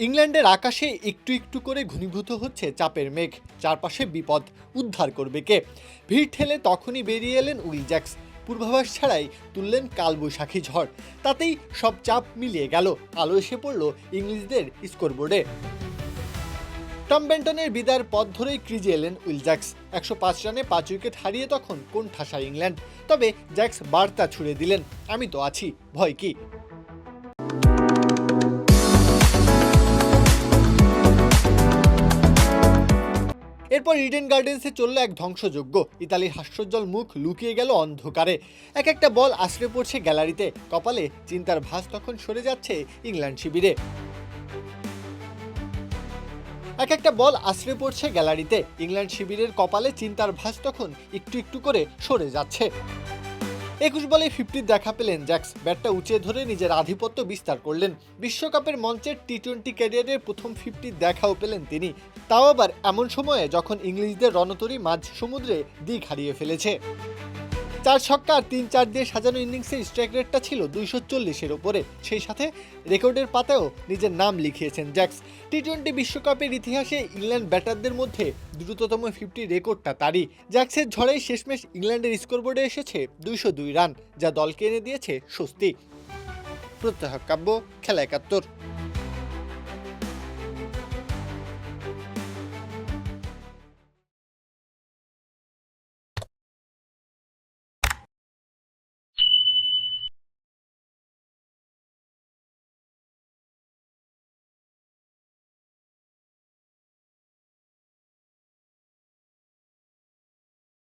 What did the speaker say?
ইংল্যান্ডের আকাশে একটু একটু করে ঘনীভূত হচ্ছে চাপের মেঘ, চারপাশে বিপদ উদ্ধার করবে কে? ভিড় ঠেলে তখনই বেরিয়ে এলেন উইল জ্যাক্স। পূর্বাভাস ছাড়াই তুললেন কালবৈশাখী ঝড়। তাতেই সব চাপ মিলিয়ে গেল। আলো এসে পড়ল ইংলিশদের স্কোরবোর্ডে। টম বেন্টনের বিদায়ের পথ ধরেই ক্রিজে এলেন উইল জ্যাক্স। একশো পাঁচ রানে পাঁচ উইকেট হারিয়ে তখন কোন ঠাসা ইংল্যান্ড। তবে জ্যাক্স বার্তা ছুড়ে দিলেন, আমি তো আছি, ভয় কি? এরপর ইডেন গার্ডেন্সে চলল এক ধ্বংসযজ্ঞ। ইতালির হাস্যজ্জ্বল মুখ লুকিয়ে গেল অন্ধকারে। এক একটা বল আশ্রে পড়ছে গ্যালারিতে। কপালে চিন্তার ভাস তখন সরে যাচ্ছে ইংল্যান্ড শিবিরে। এক একটা বল আশ্রে পড়ছে গ্যালারিতে। ইংল্যান্ড শিবিরের কপালে চিন্তার ভাস তখন একটু একটু করে সরে যাচ্ছে। একুশ বলে ফিফটির দেখা পেলেন জ্যাক্স। ব্যাটটা উঁচিয়ে ধরে নিজের আধিপত্য বিস্তার করলেন। বিশ্বকাপের মঞ্চের টি টোয়েন্টি ক্যারিয়ারের প্রথম ফিফটির দেখাও পেলেন তিনি। তাও আবার এমন সময়ে যখন ইংলিশদের রণতরী মাঝ সমুদ্রে দিক হারিয়ে ফেলেছে। চার ছক্কা আর তিন চার দিয়ে সাজানো ইনিংসের স্ট্রাইক রেটটা ছিল দুইশো চল্লিশের ওপরে। সেই সাথে রেকর্ডের পাতায়ও নিজের নাম লিখিয়েছেন জ্যাক্স। টি টোয়েন্টি বিশ্বকাপের ইতিহাসে ইংল্যান্ড ব্যাটারদের মধ্যে দ্রুততম ফিফটি রেকর্ডটা তারই। জ্যাক্সের ঝড়েই শেষমেশ ইংল্যান্ডের স্কোরবোর্ডে এসেছে দুইশো দুই রান, যা দলকে এনে দিয়েছে স্বস্তি। প্রত্যহ কাব্য, খেলা একাত্তর।